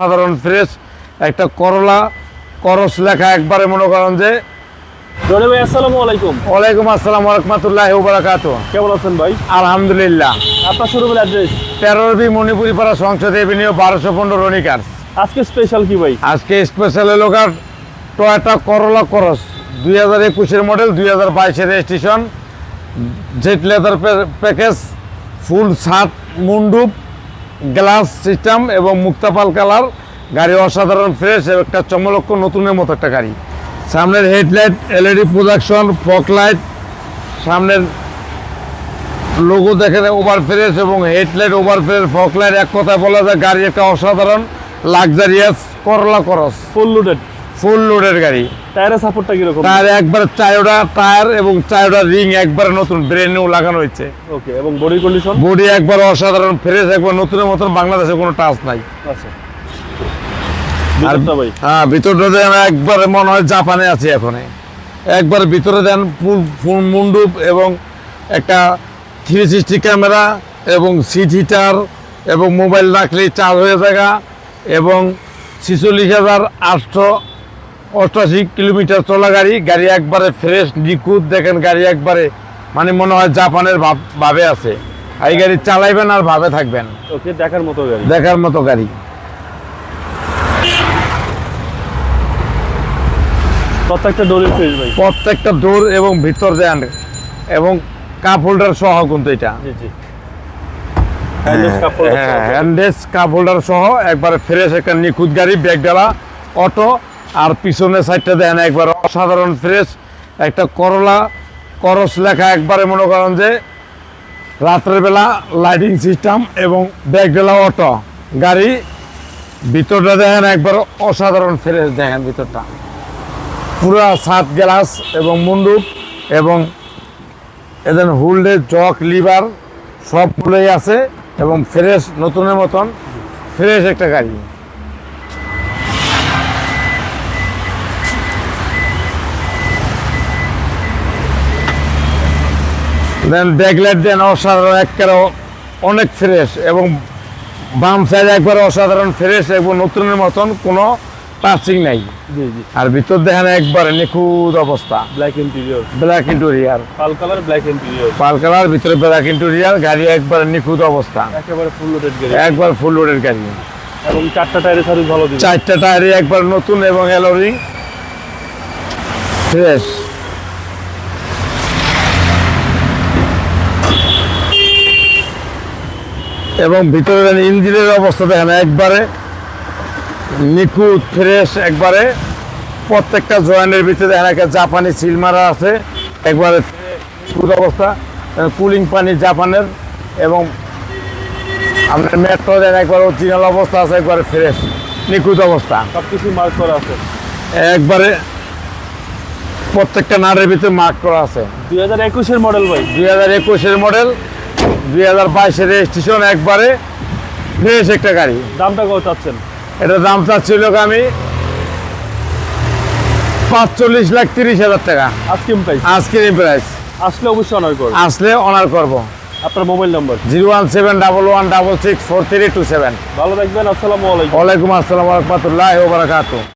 সাধারণ ফ্রেশ একটা করলা করস লেখা একবারে মনে করেন যে ভাই আসসালামু আলাইকুম। ওয়ালাইকুম আসসালাম রহমতুল্লাহ বারাকাত কেমন আছেন ভাই? আলহামদুলিল্লাহ। আপনার শোরুমের অ্যাড্রেস? তেরোর বি মণিপুরি পাড়া সংসদ এভিনিউ বারোশো পনেরো রনিকার আজকে স্পেশাল কি ভাই? আজকে স্পেশাল টয়টা করলা করস দুই হাজার একুশের মডেল দুই হাজার বাইশের registration jet leather package full ছাদ মুন্ডুপ গ্লাস সিস্টেম এবং মুক্তাপাল কালার, গাড়ি অসাধারণ, ফ্রেশ, এবং একটা চমলক্ষ নতুনের মতো একটা গাড়ি। সামনের headlight, LED production fog light সামনের লোগো দেখেন ওভার ফ্রেশ এবং headlight over fresh fog light, এক কথায় বলা যায় গাড়ি একটা অসাধারণ, লাক্সারিয়াস, করলা করস। ফুল লোডেড ফুল লোডের গাড়ি। টায়ারের সাপোর্টটা কীরকম? টায়ার একবার চায়োটা টায়ার এবং চায়োটা রিং একবার নতুন ব্রেন নিউ লাগানো হয়েছে। ওকে এবং বডি কন্ডিশন বডি একবার অসাধারণ ফ্রেশ একবার নতুনের মতন বাংলাদেশে কোনো টাচ নাই। আচ্ছা। হ্যাঁ ভিতরটা দেন একবারে মনে হয় জাপানে আছি এখন। একবার ভিতরে দেন ফুল ফুল মুন্ডুপ এবং একটা থ্রি সিক্সটি ক্যামেরা এবং সিট হিটার এবং মোবাইল রাখলেই চার্জ হয়ে জায়গা এবং ছিচল্লিশ হাজার আটশো অষ্টাশি কিলোমিটার চলা গাড়ি গাড়ি একবারে ফ্রেশ নিখুঁত। দেখেন গাড়ি একবারে মানে মনে হয় জাপানের ভাব আছে। এই গাড়ি চালাইবেন আর ভাবে থাকবেন। ওকে দেখার মতো গাড়ি। দেখার মতো গাড়ি। প্রত্যেকটা ভাই। প্রত্যেকটা ডোর এবং ভিতর দেন এবং কাপ হোল্ডার সহ কিন্তু এটা। জি জি। হ্যান্ডেস কাপ হোল্ডার সহ। একবারে ফ্রেশ একটা নিখুঁত গাড়ি ব্যাগ ডালা অটো আর পিছনের সাইডটা দেন একবার অসাধারণ ফ্রেশ একটা করলা, করস লেখা একবারে মনে করেন যে রাত্রের বেলা লাইটিং সিস্টেম এবং ব্যাগ ডালা অটো গাড়ি, ভিতরটা দেখেন একবার অসাধারণ ফ্রেশ দেখেন ভিতরটা। পুরো সাত গ্লাস এবং মুন্ডুপ এবং এদের হুল্ডে জক লিভার সবগুলোই আছে এবং ফ্রেশ, নতুনের মতন ফ্রেশ একটা গাড়ি। দেন ব্যাকলাইট দেন অসাধারণ একবারে অনেক ফ্রেশ এবং বাম সাইড একবারে অসাধারণ ফ্রেশ এবং নতুনের মতন কোনো টাচিং নাই। জি জি। আর ভিতর দেখেন একবারে নিখুঁত অবস্থা। ব্ল্যাক ইন্টেরিয়র ব্ল্যাক ইন্টেরিয়ার পাল কালার ব্ল্যাক ইন্টেরিয়র পাল কালার ভিতরে ব্ল্যাক ইন্টেরিয়ার গাড়ি একবারে নিখুঁত অবস্থা। একেবারে ফুল লোডেড গাড়ি। একবার ফুল লোডের গাড়ি। এবং চারটা টায়ারের সার্ভিস ভালো দিবে। চারটা টায়ারে একবার নতুন এবং এলোরিং ফ্রেশ এবং ভিতরে ইঞ্জিনের অবস্থা দেখেন একবারে নিখুঁত ফ্রেশ একবারে প্রত্যেকটা জয়েন্টের ভিতরে দেখেন একটা জাপানি সিল মারা আছে একবারে নিখুঁত অবস্থা কুলিং পানি জাপানের এবং আপনার মেট্রো দেন একবার অরিজিনাল অবস্থা আছে একবারে ফ্রেশ নিখুঁত অবস্থা। সব কিছু মার্ক করা আছে। একবারে প্রত্যেকটা নারের ভিতরে মার্ক করা আছে। দুই হাজার একুশের মডেল ভাই। দুই হাজার একুশের মডেল দুই হাজার বাইশের রেজিস্ট্রেশন একবারে ফ্রেশ একটা গাড়ি। দামটা কত চাচ্ছেন? এটার দাম চাচ্ছিল আমি পাঁচচল্লিশ লাখ তিরিশ হাজার টাকা। আজকে প্রাইস আজকের এই প্রাইস আসলে অবশ্যই অনার করবে। আসলে অনার করব। আপনার mobile number zero one seven double one double six four three two seven. ভালো থাকবেন আসসালামু আলাইকুম। ওয়ালাইকুম আসসালাম রহমতুল্লাহ